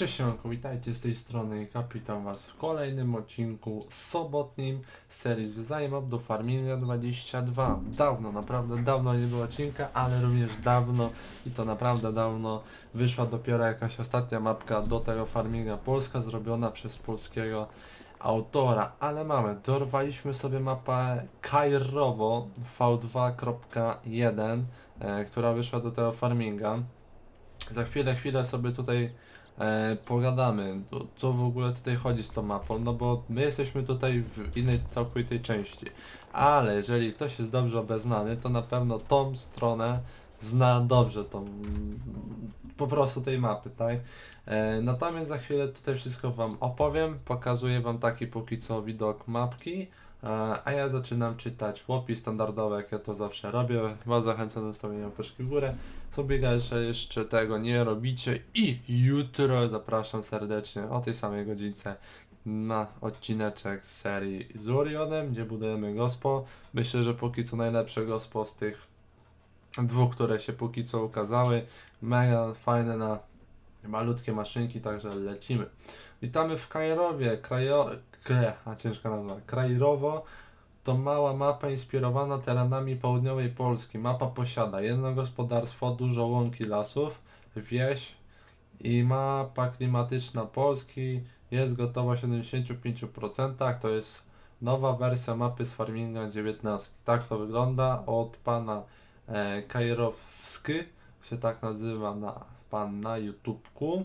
Cześć siemanko, witajcie z tej strony. Kapitan Was w kolejnym odcinku sobotnim serii Zwiedzaj Map do Farminga 22 Dawno, naprawdę dawno nie było odcinka, ale również dawno i to naprawdę dawno wyszła dopiero jakaś ostatnia mapka do tego Farminga Polska zrobiona przez polskiego autora, ale mamy, dorwaliśmy sobie mapę Kairowo V2.1 e, która wyszła do tego Farminga. Za chwilę, chwilę sobie tutaj e, pogadamy, co w ogóle tutaj chodzi z tą mapą, no bo my jesteśmy tutaj w innej całkowitej części, ale jeżeli ktoś jest dobrze obeznany, to na pewno tą stronę zna dobrze tą po prostu tej mapy, tak? E, natomiast za chwilę tutaj wszystko wam opowiem, pokazuję wam taki póki co widok mapki, a ja zaczynam czytać łopis standardowe, jak ja to zawsze robię. Was zachęcam do zostawienia łapeczki w górę. sobie że jeszcze tego nie robicie i jutro zapraszam serdecznie o tej samej godzince na odcineczek z serii z Orionem, gdzie budujemy gospo. Myślę, że póki co najlepsze gospo z tych dwóch, które się póki co ukazały. Mega fajne na malutkie maszynki, także lecimy. Witamy w Kairowie, krajo... Kre, a ciężka nazwa. Krairowo to mała mapa inspirowana terenami południowej Polski. Mapa posiada jedno gospodarstwo, dużo łąki lasów, wieś i mapa klimatyczna Polski jest gotowa w 75%. To jest nowa wersja mapy z Farminga 19. Tak to wygląda od pana e, Kajrowski, się tak nazywa na, pan na YouTubeku.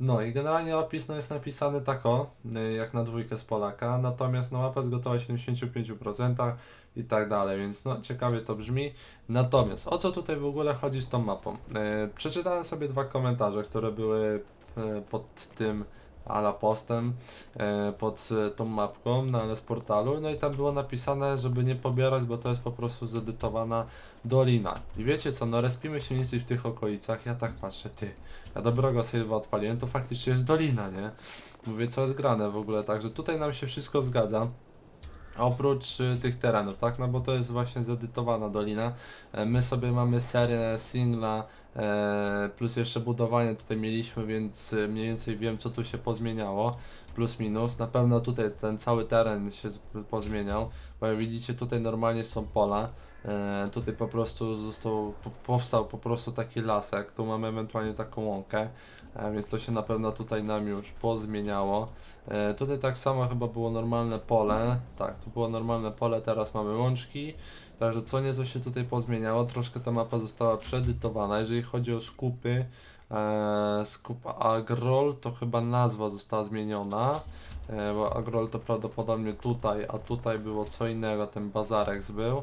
No i generalnie opis no, jest napisany tak o, y, jak na dwójkę z Polaka, natomiast no, mapa jest gotowa w 75% i tak dalej, więc no ciekawie to brzmi. Natomiast o co tutaj w ogóle chodzi z tą mapą? E, przeczytałem sobie dwa komentarze, które były e, pod tym ala postem e, pod e, tą mapką na LS portalu, no i tam było napisane, żeby nie pobierać, bo to jest po prostu zedytowana dolina. I wiecie co, no respimy się mniej w tych okolicach, ja tak patrzę, ty, ja dobrego save'a odpaliłem, to faktycznie jest dolina, nie? Mówię, co jest grane w ogóle, także tutaj nam się wszystko zgadza. Oprócz y, tych terenów, tak? No bo to jest właśnie zedytowana dolina. E, my sobie mamy serię singla, e, plus jeszcze budowanie tutaj mieliśmy, więc y, mniej więcej wiem, co tu się pozmieniało. Plus minus. Na pewno tutaj ten cały teren się pozmieniał, bo jak widzicie, tutaj normalnie są pola. E, tutaj po prostu został, po, powstał po prostu taki lasek. Tu mamy ewentualnie taką łąkę, e, więc to się na pewno tutaj nam już pozmieniało. E, tutaj tak samo chyba było normalne pole. Tak, tu było normalne pole, teraz mamy łączki. Także co nieco się tutaj pozmieniało. Troszkę ta mapa została przeedytowana. Jeżeli chodzi o skupy, skup Agrol, to chyba nazwa została zmieniona. E, bo Agrol to prawdopodobnie tutaj, a tutaj było co innego, ten Bazarex był.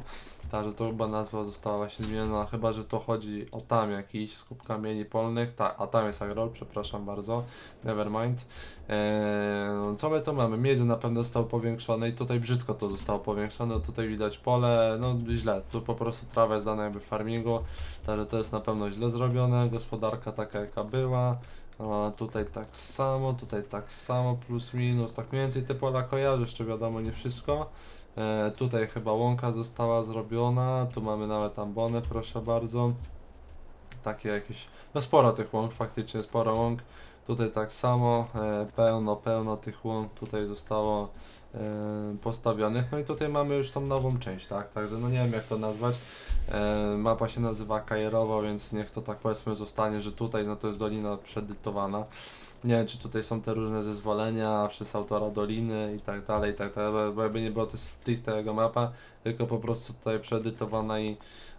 Także to chyba nazwa została właśnie zmieniona, chyba że to chodzi o tam jakiś skup kamieni polnych. Tak, a tam jest Agrol, przepraszam bardzo. Nevermind. Eee, co my tu mamy? Miedzy na pewno zostało powiększone i tutaj brzydko to zostało powiększone. Tutaj widać pole, no źle. Tu po prostu trawa jest dana jakby w farmingu, także to jest na pewno źle zrobione. Gospodarka taka jaka była. A tutaj tak samo, tutaj tak samo, plus minus. Tak mniej więcej te pola kojarzę, jeszcze wiadomo nie wszystko. E, tutaj chyba łąka została zrobiona. Tu mamy nawet ambony, proszę bardzo. Takie jakieś. No sporo tych łąk, faktycznie sporo łąk. Tutaj tak samo, e, pełno, pełno tych łąk tutaj zostało e, postawionych. No i tutaj mamy już tą nową część, tak? Także no nie wiem jak to nazwać. E, mapa się nazywa Kajerowo, więc niech to tak powiedzmy zostanie, że tutaj no to jest dolina przedytowana. Nie wiem czy tutaj są te różne zezwolenia przez autora doliny i tak dalej, i tak dalej, bo jakby nie było to stricte jego mapa, tylko po prostu tutaj przeedytowana i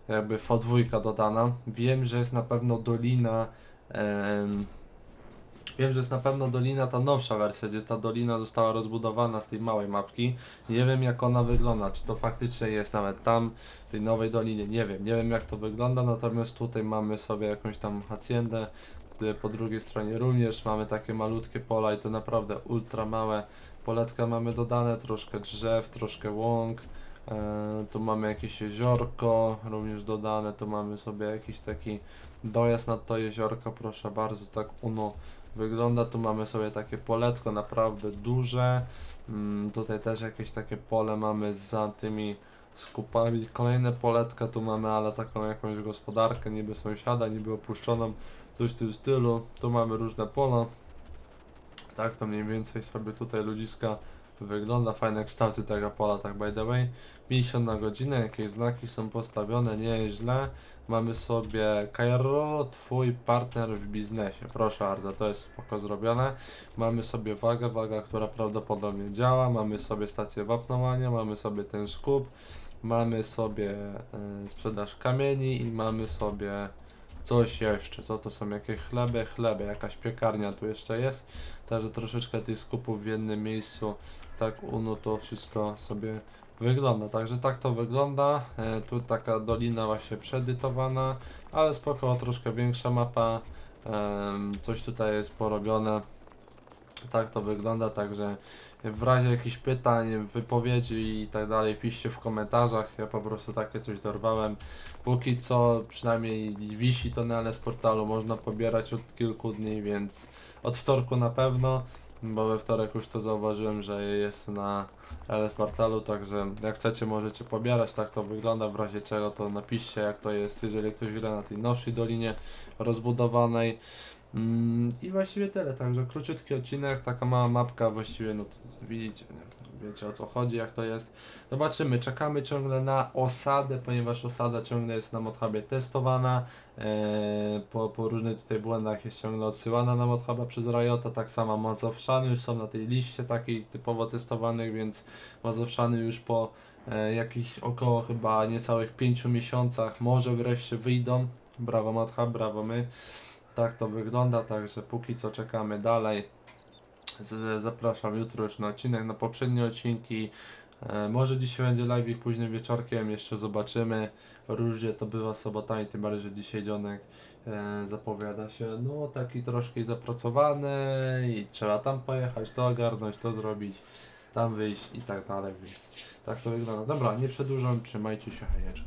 jakby V2 dodana. Wiem, że jest na pewno dolina em, Wiem, że jest na pewno dolina, ta nowsza wersja, gdzie ta dolina została rozbudowana z tej małej mapki. Nie wiem jak ona wygląda, czy to faktycznie jest nawet tam, w tej nowej dolinie, nie wiem. Nie wiem jak to wygląda, natomiast tutaj mamy sobie jakąś tam haciendę, po drugiej stronie również mamy takie malutkie pola i to naprawdę ultra małe. Poletka mamy dodane, troszkę drzew, troszkę łąk. E, tu mamy jakieś jeziorko, również dodane, tu mamy sobie jakiś taki dojazd nad to jeziorko, proszę bardzo, tak uno wygląda. Tu mamy sobie takie poletko naprawdę duże. Mm, tutaj też jakieś takie pole mamy za tymi skupami. Kolejne poletka tu mamy, ale taką jakąś gospodarkę, niby sąsiada, niby opuszczoną, coś w tym stylu. Tu mamy różne pola. Tak to mniej więcej sobie tutaj ludziska wygląda. Fajne kształty tego pola, tak by the way. 50 na godzinę, jakieś znaki są postawione, nie jest źle. Mamy sobie Kairo, twój partner w biznesie. Proszę bardzo, to jest spoko zrobione. Mamy sobie wagę, waga, która prawdopodobnie działa. Mamy sobie stację wapnowania, mamy sobie ten skup. Mamy sobie e, sprzedaż kamieni i mamy sobie coś jeszcze. Co to są jakieś chleby? Chleby, jakaś piekarnia tu jeszcze jest. Także troszeczkę tych skupów w jednym miejscu. Tak uno to wszystko sobie wygląda. Także tak to wygląda. E, tu taka dolina właśnie przeedytowana, ale spoko, troszkę większa mapa. Em, coś tutaj jest porobione. Tak to wygląda, także w razie jakichś pytań, wypowiedzi i tak dalej, piszcie w komentarzach. Ja po prostu takie coś dorwałem. Póki co przynajmniej wisi to na LS portalu, można pobierać od kilku dni, więc od wtorku na pewno, bo we wtorek już to zauważyłem, że jest na LS portalu, także jak chcecie możecie pobierać, tak to wygląda, w razie czego to napiszcie jak to jest, jeżeli ktoś gra na tej nowszej dolinie rozbudowanej. Mm, I właściwie tyle, także króciutki odcinek, taka mała mapka, właściwie no widzicie, nie? wiecie o co chodzi, jak to jest. Zobaczymy, czekamy ciągle na osadę, ponieważ osada ciągle jest na Modhubie testowana, e, po, po różnych tutaj błędach jest ciągle odsyłana na Modhuba przez Riota, tak samo Mazowszany już są na tej liście takiej typowo testowanych, więc Mazowszany już po e, jakichś około chyba niecałych 5 miesiącach może wreszcie wyjdą. Brawo Madhub, brawo my. Tak to wygląda, także póki co czekamy dalej. Z, zapraszam jutro już na odcinek, na poprzednie odcinki. E, może dzisiaj będzie live późnym wieczorkiem, jeszcze zobaczymy. Różnie to bywa sobotami, tym bardziej, że dzisiaj dzionek e, zapowiada się no taki troszkę zapracowany i trzeba tam pojechać, to ogarnąć, to zrobić, tam wyjść i tak dalej, więc tak to wygląda. Dobra, nie przedłużam, trzymajcie się, hejeczka.